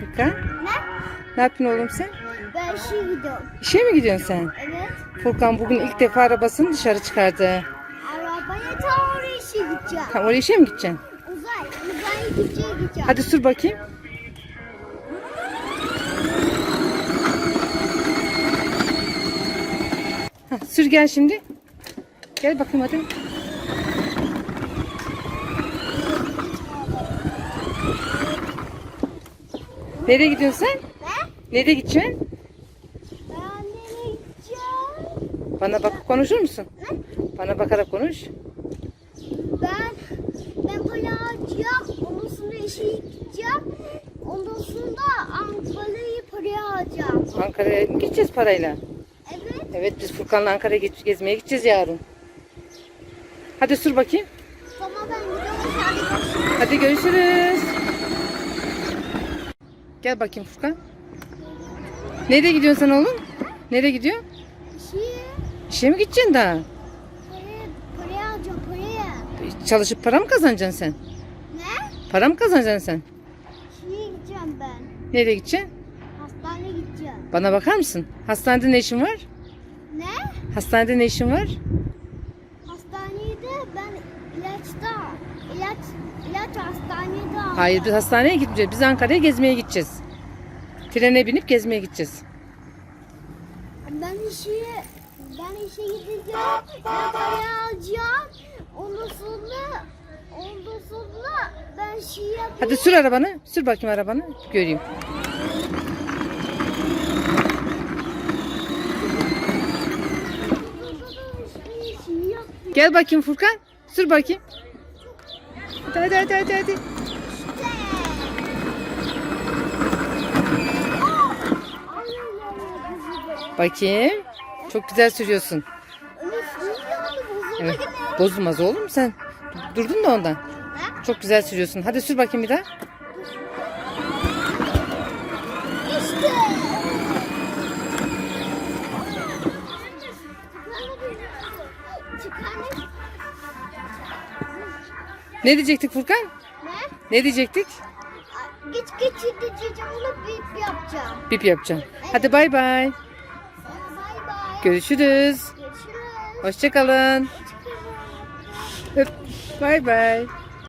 Furkan? Ne? Ne yapıyorsun oğlum sen? Ben işe gidiyorum. İşe mi gidiyorsun sen? Evet. Furkan bugün ilk defa arabasını dışarı çıkardı. Arabaya ta oraya işe gideceğim. Tam oraya işe mi gideceksin? Uzay. Uzay gideceğe gideceğim. Hadi sür bakayım. Hah, sür gel şimdi. Gel bakayım hadi. Nereye gidiyorsun sen? Ne? Nereye gideceksin? Ben nereye gideceğim? Bana bakıp konuşur musun? Ne? Bana bakarak konuş. Ben ben para alacağım. Ondan sonra işe gideceğim. Ondan sonra Ankara'yı paraya alacağım. Ankara'ya mı gideceğiz parayla? Evet. Evet biz Furkan'la Ankara'ya git- gezmeye gideceğiz yarın. Hadi sür bakayım. Tamam ben gidiyorum. Hadi görüşürüz. Gel bakayım Furkan. Nereye gidiyorsun sen oğlum? Nereye gidiyorsun? İşe İşe mi gideceksin daha? paraya alacağım. Paraya. Çalışıp para mı kazanacaksın sen? Ne? Para mı kazanacaksın sen? İşe gideceğim ben. Nereye gideceksin? Hastaneye gideceğim. Bana bakar mısın? Hastanede ne işin var? Ne? Hastanede ne işin var? Hastanede ben ilaçta ilaç ilaç hastanede aldım. Hayır biz hastaneye gitmeyeceğiz. Biz Ankara'ya gezmeye gideceğiz. Trene binip gezmeye gideceğiz. Ben işe ben işe gideceğim. Ben parayı alacağım. Ondan sonra ondan sonra ben şey yapayım. Hadi sür arabanı. Sür bakayım arabanı. Göreyim. Gel bakayım Furkan. Sür bakayım. Hadi hadi hadi hadi. Bakayım. Çok güzel sürüyorsun. Evet. Bozulmaz oğlum sen. Durdun da ondan. Çok güzel sürüyorsun. Hadi sür bakayım bir daha. Ne diyecektik Furkan? Ne? Ne diyecektik? Geç geç gideceğim onu bip yapacağım. Bip. Hadi bay bay. Sonra bay bay. Görüşürüz. Görüşürüz. Hoşçakalın. Öp. Bay bay.